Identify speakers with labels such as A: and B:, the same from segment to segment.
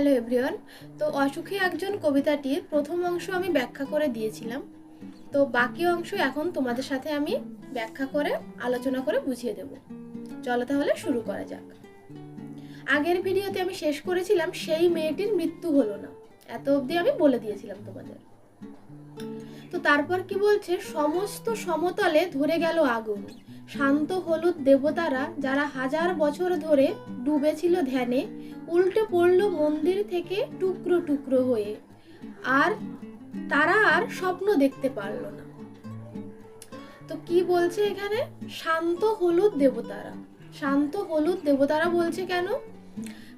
A: Hello everyone. তো অসুখী একজন কবিতাটির প্রথম অংশ আমি ব্যাখ্যা করে দিয়েছিলাম। তো বাকি অংশ এখন তোমাদের সাথে আমি ব্যাখ্যা করে, আলোচনা করে বুঝিয়ে দেব। চলো তাহলে শুরু করা যাক। আগের ভিডিওতে আমি শেষ করেছিলাম, সেই মেয়েটির মৃত্যু হলো না। এত অবধি আমি বলে দিয়েছিলাম তোমাদের। তো তারপর কি বলছে? সমস্ত সমতলে ধরে গেল আগুন। শান্ত হলুদ দেবতারা যারা হাজার বছর ধরে ডুবেছিল ধ্যানে, উল্টে পড়ল মন্দির থেকে টুকরো টুকরো হয়ে। আর তারা আর স্বপ্ন দেখতে পারল না। তো কি বলছে এখানে? শান্ত হলুদ দেবতারা। শান্ত হলুদ দেবতারা বলছে কেন?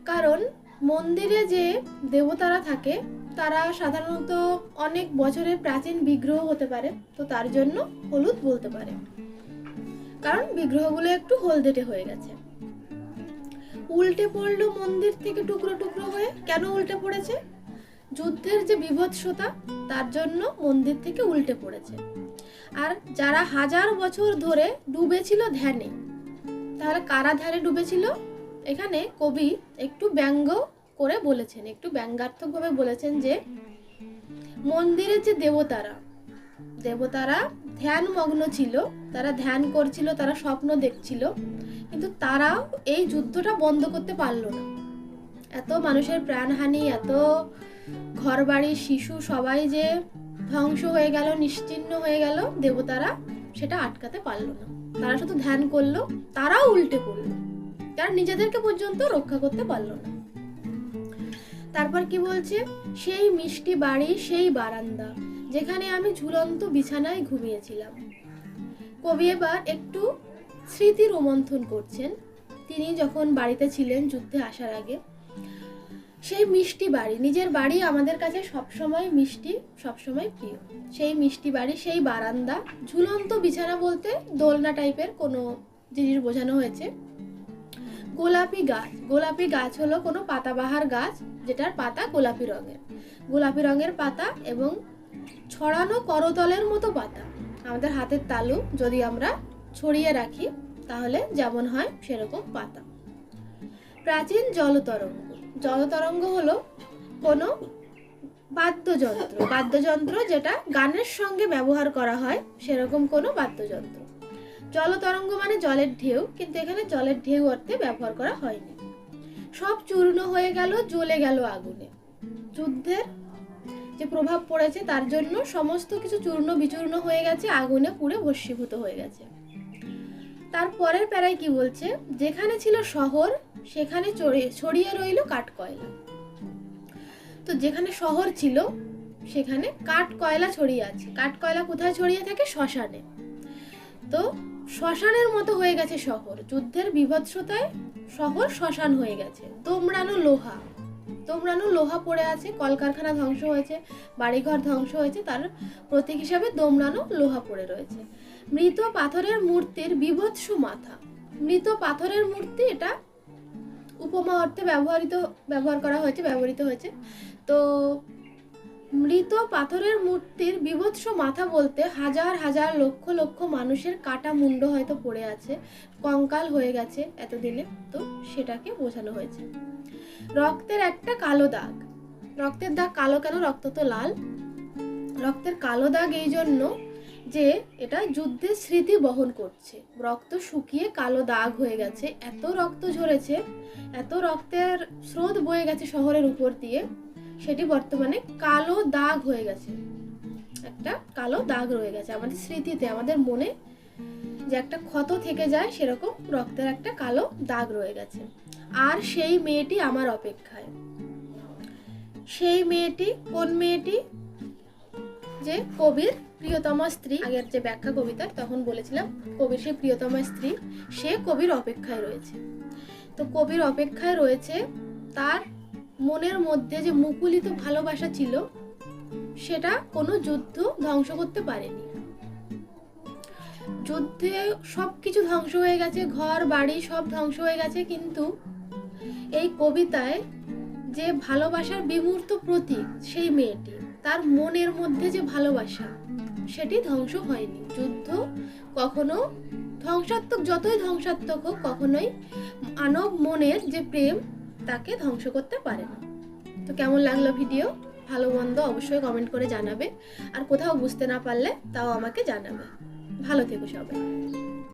A: কারণ মন্দিরে যে দেবতারা থাকে, তারা সাধারণত অনেক বছরের প্রাচীন বিগ্রহ হতে পারে, তো তার জন্য হলুদ বলতে পারে। কারণ বিগ্রহগুলো একটু হলদেটে হয়ে গেছে। উল্টে পড়ল মন্দির থেকে টুকরো টুকরো হয়ে। কেন উল্টে পড়েছে? যুদ্ধের যে বিভৎসতা, তার জন্য মন্দির থেকে উল্টে পড়েছে। আর যারা হাজার বছর ধরে ডুবেছিল ধ্যানে তাহলে কারা ধ্যানে ডুবেছিল? এখানে কবি একটু ব্যঙ্গ করে বলেছেন, একটু ব্যঙ্গাত্মকভাবে বলেছেন যে মন্দিরের যে দেবতারা দেবতারা ধ্যান মগ্ন ছিল, তারা ধ্যান করছিল, তারা স্বপ্ন দেখছিল, কিন্তু তারাও এই যুদ্ধটা বন্ধ করতে পারল না। এত মানুষের প্রাণহানি, এত ঘরবাড়ি, শিশু সবাই যে ধ্বংস হয়ে গেল নিশ্চিহ্ন হয়ে গেল, দেবতারা সেটা আটকাতে পারল না। তারা শুধু ধ্যান করল, তারাও উল্টে পড়ল। তারা নিজেদেরকে পর্যন্ত রক্ষা করতে পারল না। তারপর কি বলছে? সেই মিষ্টি বাড়ি, সেই বারান্দা। যেখানে আমি ঝুলন্ত বিছানায় ঘুমিয়েছিলাম। কবি এবার একটু স্মৃতি রোমন্থন করছেন। তিনি যখন বাড়িতে ছিলেন যুদ্ধে আসার আগে, সেই মিষ্টি বাড়ি, নিজের বাড়ি আমাদের কাছে সবসময় মিষ্টি, সবসময় প্রিয়। সেই মিষ্টি বাড়ি, সেই বারান্দা, ঝুলন্ত বিছানা বলতে দোলনা টাইপের কোনো জিনিস বোঝানো হয়েছে। গোলাপি গাছ গোলাপি গাছ হলো কোনো পাতাবাহার গাছ যেটার পাতা গোলাপি রঙের। গোলাপি রঙের পাতা এবং ছড়ানো করতলের মতো পাতা। আমাদের হাতের তালু যদি আমরা ছড়িয়ে রাখি, তাহলে যেমন হয় সেরকম পাতা। প্রাচীন জলতরঙ্গ। জলতরঙ্গ হলো কোনো বাদ্যযন্ত্র। বাদ্যযন্ত্র যেটা গানের সঙ্গে ব্যবহার করা হয়, সেরকম কোনো বাদ্যযন্ত্র। জলতরঙ্গ মানে জলের ঢেউ, কিন্তু এখানে জলের ঢেউ অর্থে ব্যবহার করা হয়নি। সব চূর্ণ হয়ে গেল, জ্বলে গেল আগুনে। যুদ্ধের যে প্রভাব পড়েছে, তার জন্য সমস্ত কিছু চূর্ণ বিচূর্ণ হয়ে গেছে, আগুনে পুড়ে ভস্মীভূত হয়ে গেছে। তারপরের প্যারায় কি বলছে? যেখানে ছিল শহর, সেখানে ছড়িয়ে রইল কাঠ কয়লা। তো যেখানে শহর ছিল, সেখানে কাঠ কয়লা ছড়িয়ে আছে। কাঠ কয়লা কোথায় ছড়িয়ে থাকে? শ্মশানে। তো শ্মশানের মতো হয়ে গেছে শহর। যুদ্ধের বিভৎসতায় শহর শ্মশান হয়ে গেছে। তোমরানো লোহা। তোমরানো লোহা পড়ে আছে, কলকারখানা ধ্বংস হয়েছে, বাড়িঘর ধ্বংস হয়েছে, তার প্রতীক হিসাবে দোমড়ানো লোহা পড়ে রয়েছে। মৃত পাথরের মূর্তির বিভৎস মাথা। মৃত পাথরের মূর্তি এটা উপমা অর্থে ব্যবহৃত, ব্যবহার করা হয়েছে, ব্যবহৃত হয়েছে। তো মৃত পাথরের মূর্তির বিভৎস মাথা বলতে হাজার হাজার লক্ষ লক্ষ মানুষের কাটা মুন্ড হয়তো পড়ে আছে, কঙ্কাল হয়ে গেছে এতদিনে। তো সেটাকে বোঝানো হয়েছে। রক্তের একটা কালো দাগ। রক্তের দাগ কালো কেন? রক্ত তো লাল। রক্তের কালো দাগ এই জন্য যে এটা যুদ্ধের স্মৃতি বহন করছে। রক্ত শুকিয়ে কালো দাগ হয়ে গেছে। এত রক্ত ঝরেছে, এত রক্তের স্রোত বয়ে গেছে শহরের উপর দিয়ে। সেটি বর্তমানে কালো দাগ হয়ে গেছে। একটা কালো দাগ রয়ে গেছে আমাদের স্মৃতিতে। আমাদের মনে যে একটা ক্ষত থেকে যায়, সেরকম রক্তের একটা কালো দাগ রয়ে গেছে। আর সেই মেয়েটি আমার অপেক্ষায়। সেই মেয়েটি কোন মেয়েটি? যে কবির প্রিয়তমা স্ত্রী। আগের যে ব্যাখ্যা কবিতার, তখন বলেছিলাম কবির সেই প্রিয়তমা স্ত্রী, সে কবির অপেক্ষায় রয়েছে। তো কবির অপেক্ষায় রয়েছে তার মনের মধ্যে যে মুকুলিত ভালোবাসা ছিল, সেটা কোনো যুদ্ধ ধ্বংস করতে পারেনি। যুদ্ধে সব কিছু ধ্বংস হয়ে গেছে, ঘর, বাড়ি সব ধ্বংস হয়ে গেছে, কিন্তু এই কবিতায় যে ভালোবাসার বিমূর্ত প্রতীক সেই মেয়েটি, তার মনের মধ্যে যে ভালোবাসা, সেটি ধ্বংস হয়নি। যুদ্ধ কখনো ধ্বংসাত্মক, যতই ধ্বংসাত্মক হোক, কখনোই মানব মনের যে প্রেম তাকে ধ্বংস করতে পারে না। তো কেমন লাগল ভিডিও? ভালো, মন্দ অবশ্যই কমেন্ট করে জানাবে। আর কোথাও বুঝতে না পারলে তাও আমাকে জানাবে। ভালো থেকো সবাই।